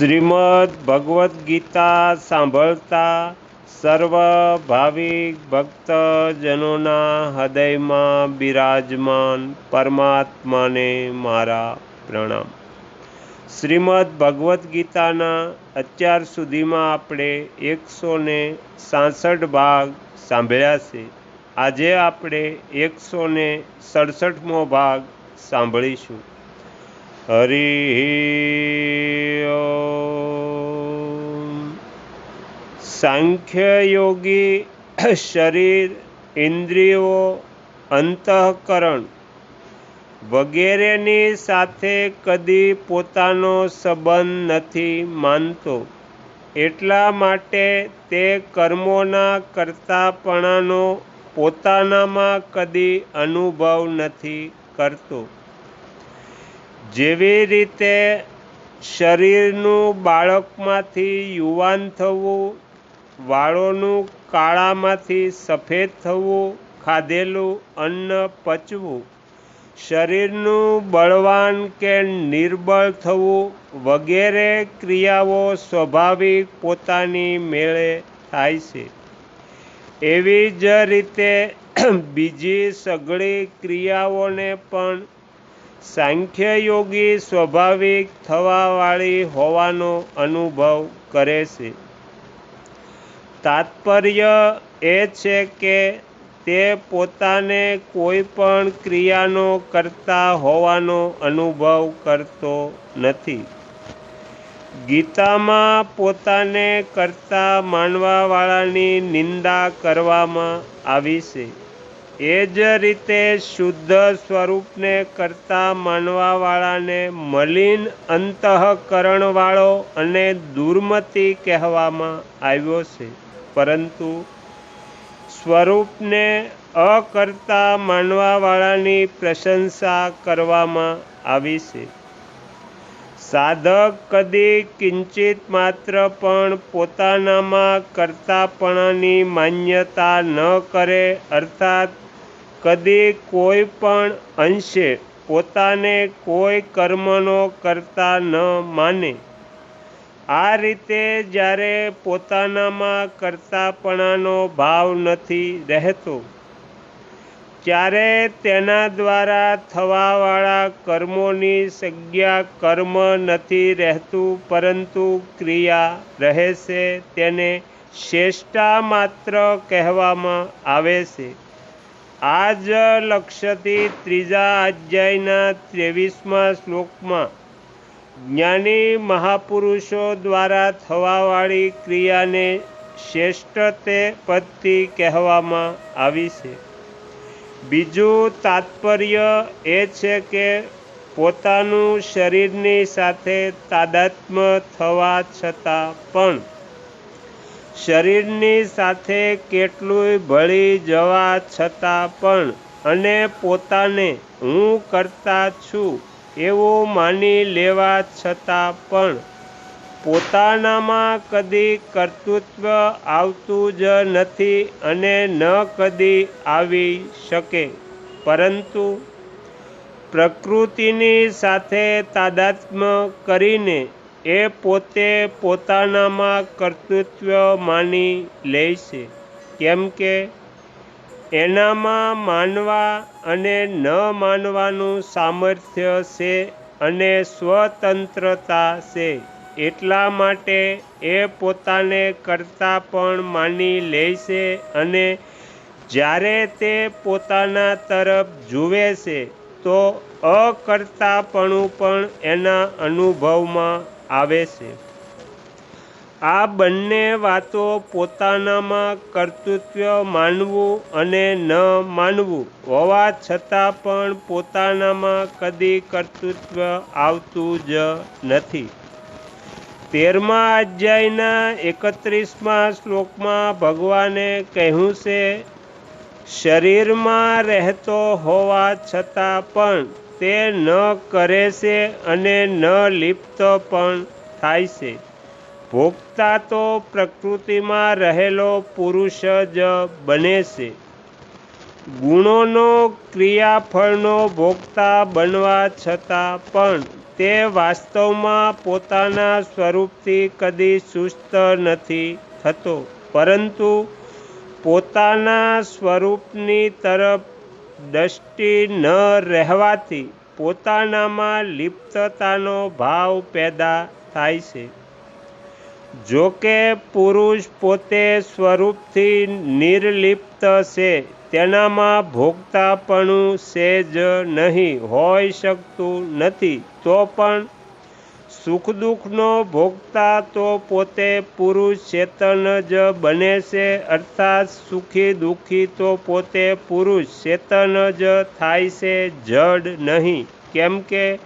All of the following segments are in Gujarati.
શ્રીમદ ભગવદ્ ગીતા સાંભળતા સર્વ ભાવિક ભક્તજનોના હૃદયમાં બિરાજમાન પરમાત્માને મારા પ્રણામ. શ્રીમદ ભગવદ્ ગીતાના અત્યાર સુધીમાં આપણે એકસો ને સાસઠ ભાગ સાંભળ્યા છે. આજે આપણે એકસો ને સડસઠમો ભાગ સાંભળીશું. હરિ સાંખ્ય યોગી શરીર, ઇન્દ્રિયો, અંતઃકરણ વગેરેની સાથે કદી પોતાનો સંબંધ નથી માનતો. એટલા માટે તે કર્મોના કરતાપણાનો પોતાનામાં કદી અનુભવ નથી કરતો. જેવી રીતે શરીરનું બાળકમાંથી યુવાન થવું, વાળોનું કાળામાંથી સફેદ થવું, ખાધેલું અન્ન પચવું, શરીરનું બળવાન કે નિર્બળ થવું વગેરે ક્રિયાઓ સ્વાભાવિક પોતાની મેળે થાય છે. એવી જ રીતે બીજી સઘળી ક્રિયાઓને પણ સાંખ્ય યોગી સ્વાભાવિક થવાવાળી હોવાનો અનુભવ કરે છે. તાત્પર્ય એ છે કે તે પોતાને કોઈ પણ ક્રિયાનો કરતા હોવાનો અનુભવ કરતો નથી. ગીતામાં પોતાને કરતા માનવાવાળાની નિંદા કરવામાં આવી છે. એ જ રીતે શુદ્ધ સ્વરૂપને કરતા માનવાવાળાને મલિન અંતઃકરણવાળો અને દુર્મતી કહેવામાં આવ્યો છે. પરંતુ સ્વરૂપને અકર્તા માનવાવાળાની પ્રશંસા કરવામાં આવી છે. સાધક કદી કિંચિત માત્ર પણ પોતાનામાં કરતાપણાની માન્યતા ન કરે, અર્થાત કદી કોઈ પણ અંશે પોતાને કોઈ કર્મનો કરતા ન માને. આ રીતે જ્યારે પોતાનામાં કરતાપણાનો ભાવ નથી રહેતો, ત્યારે તેના દ્વારા થવાવાળા કર્મોની સંજ્ઞા કર્મ નથી રહેતું, પરંતુ ક્રિયા રહે છે તેને શ્રેષ્ઠા માત્ર કહેવામાં આવે છે. આ જ લક્ષ્યથી ત્રીજા અધ્યાયના ત્રેવીસમા શ્લોકમાં, જ્ઞાની મહાપુરુષો દ્વારા થવાવાળી ક્રિયાને શ્રેષ્ઠ પદથી કહેવામાં આવી છે. બીજું તાત્પર્ય એ છે કે પોતાનું શરીરની સાથે તાદાત્મ થવા છતાં પણ શરીરની સાથે કેટલું ભળી જવા છતાં પણ અને પોતાને હું કરતા છું એવું માની લેવા છતાં પણ પોતાનામાં કદી કર્તૃત્વ આવતું જ નથી અને ન કદી આવી શકે. પરંતુ પ્રકૃતિની સાથે તાદાત્મ્ય કરીને એ પોતે પોતાનામાં કર્તૃત્વ માની લે છે. કેમ કે એનામાં માનવા અને ન માનવાનું સામર્થ્ય છે અને સ્વતંત્રતા છે. એટલા માટે એ પોતાને કરતા પણ માની લે છે અને જ્યારે તે પોતાના તરફ જુએ છે, તો અકર્તાપણું પણ એના અનુભવમાં આવે છે. આ બંને વાતો પોતાનામાં કર્તૃત્વ માનવું અને ન માનવું હોવા છતાં પણ પોતાનામાં કદી કર્તૃત્વ આવતું જ નથી. તેરમા અધ્યાયના એકત્રીસમાં શ્લોકમાં ભગવાને કહ્યું છે, શરીરમાં રહેતો હોવા છતાં પણ તે ન કરે છે અને ન લિપ્ત પણ થાય છે. ભોગતા તો પ્રકૃતિમાં રહેલો પુરુષ જ બને છે. ગુણોનો ક્રિયાફળનો ભોગતા બનવા છતાં પણ તે વાસ્તવમાં પોતાના સ્વરૂપથી કદી સુસ્ત નથી થતો. પરંતુ પોતાના સ્વરૂપની તરફ દ્રષ્ટિ ન રહેવાથી પોતાનામાં લિપ્તતાનો ભાવ પેદા થાય છે. જો કે પુરુષ પોતે સ્વરૂપથી નિર્લિપ્ત છે, તેનામાં ભોગતાપણું છે જ નહીં હોઈ શકતું નથી. તો પણ સુખ દુઃખનો ભોગતા તો પોતે પુરુષ ચેતન જ બને છે, અર્થાત સુખી દુઃખી તો પોતે પુરુષ ચેતન જ થાય છે, જડ નહીં. કેમ કે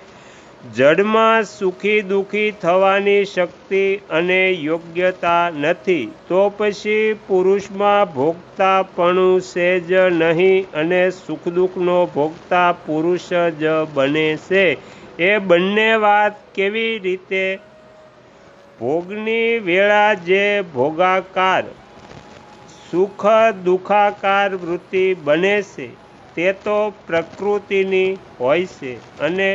જડમાં સુખી દુઃખી થવાની શક્તિ અને યોગ્યતા નથી. તો પછી પુરુષમાં ભોગતાપણું જ નહીં અને સુખ દુઃખનો ભોગતા પુરુષ જ બને છે. એ બંને વાત કેવી રીતે? ભોગની વેળા જે ભોગાકાર સુખ દુઃખાકાર વૃત્તિ બને છે, તે તો પ્રકૃતિની હોય છે અને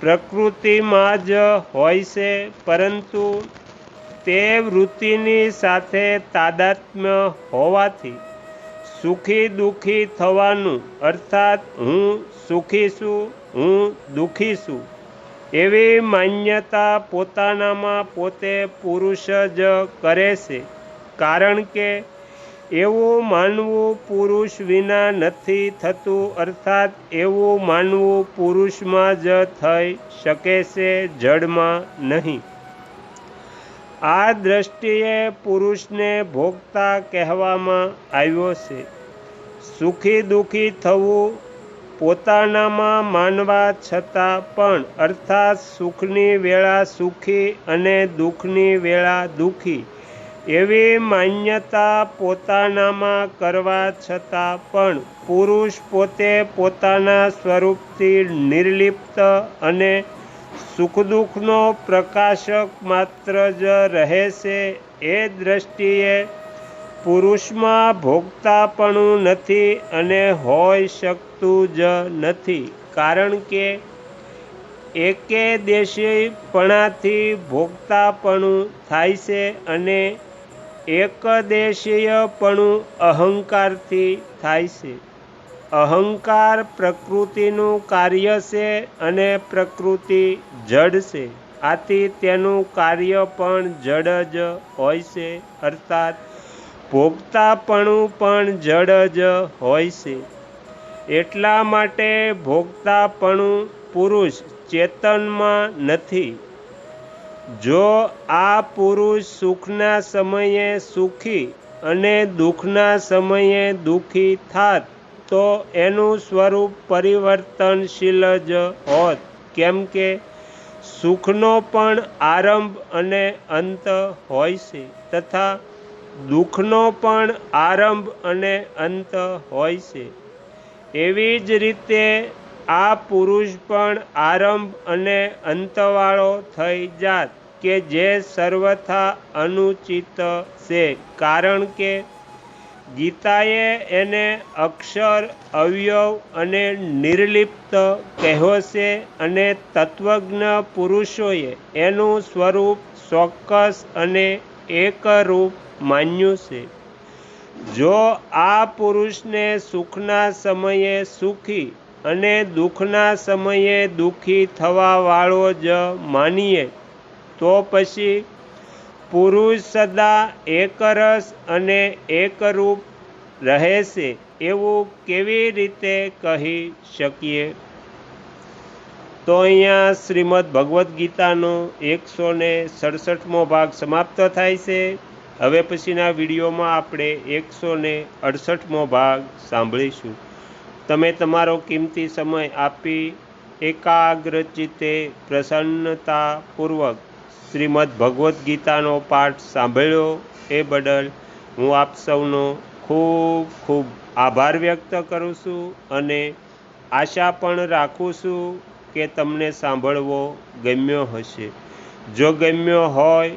પ્રકૃતિમાં જ હોય છે, પરંતુ તે વૃત્તિની સાથે તાદાત્મ્ય હોવાથી સુખી દુઃખી થવાનું, અર્થાત હું સુખી છું હું દુઃખી છું. એવી માન્યતા પોતાનામાં પોતે પુરુષ જ કરે છે. કારણ કે એવું માનવું પુરુષ વિના નથી થતું, અર્થાત એવું માનવું પુરુષમાં જ થઈ શકે છે જડમાં નહીં. આ દ્રષ્ટિએ પુરુષને ભોગતા કહેવામાં આવ્યો છે. સુખી દુઃખી થવું પોતાનામાં માનવા છતાં પણ અર્થાત સુખની વેળા સુખી અને દુઃખની વેળા દુઃખી. એવી માન્યતા પોતાનામાં કરવા છતાં પણ પુરુષ પોતે પોતાના સ્વરૂપથી નિર્લિપ્ત અને સુખ દુઃખનો પ્રકાશક માત્ર જ રહે છે એ દ્રષ્ટિએ પુરુષમાં ભોગતાપણું નથી અને હોઈ શકતું જ નથી. કારણ કે એકે દેશીપણાથી ભોગતાપણું થાય છે અને એકદેશીયપણું અહંકારથી થાય છે. અહંકાર પ્રકૃતિનું કાર્ય છે અને પ્રકૃતિ જડ છે. આથી તેનું કાર્ય પણ જડ જ હોય છે, અર્થાત ભોગતાપણું પણ જડ જ હોય છે. એટલા માટે ભોગતાપણું પુરુષ ચેતનમાં નથી. જો આ પુરુષ સુખના સમયે સુખી અને દુઃખના સમયે દુઃખી થાત, તો એનું સ્વરૂપ પરિવર્તનશીલ જ હોત. કેમ કે સુખનો પણ આરંભ અને અંત હોય છે તથા દુઃખનો પણ આરંભ અને અંત હોય છે. એવી જ રીતે આ પુરુષ પણ આરંભ અને અંતવાળો થઈ જાત કે જે સર્વથા અનુચિત છે. કારણ કે ગીતાએ એને અક્ષર, અવયવ અને નિર્લિપ્ત કહ્યો છે અને તત્વજ્ઞ પુરુષોએ એનું સ્વરૂપ ચોક્કસ અને એકરૂપ માન્યું છે. જો આ પુરુષને સુખના સમયે સુખી અને દુઃખના સમયે દુઃખી થવાવાળો જ માનીએ, તો પછી પુરુષ સદા એકરસ અને એકરૂપ રહે છે એવું કેવી રીતે કહી શકીએ? તો અહીંયા શ્રીમદ ભગવદ્ ગીતાનો એકસો ને સડસઠમો ભાગ સમાપ્ત થાય છે. હવે પછીના વિડીયોમાં આપણે એકસો ને અડસઠમો ભાગ સાંભળીશું. તમે તમારો કિંમતી સમય આપી એકાગ્રચિત્તે પ્રસન્નતાપૂર્વક શ્રીમદ ભગવદ્ ગીતાનો પાઠ સાંભળ્યો એ બદલ હું આપ સૌનો ખૂબ ખૂબ આભાર વ્યક્ત કરું છું અને આશા પણ રાખું છું કે તમને સાંભળવો ગમ્યો હશે. જો ગમ્યો હોય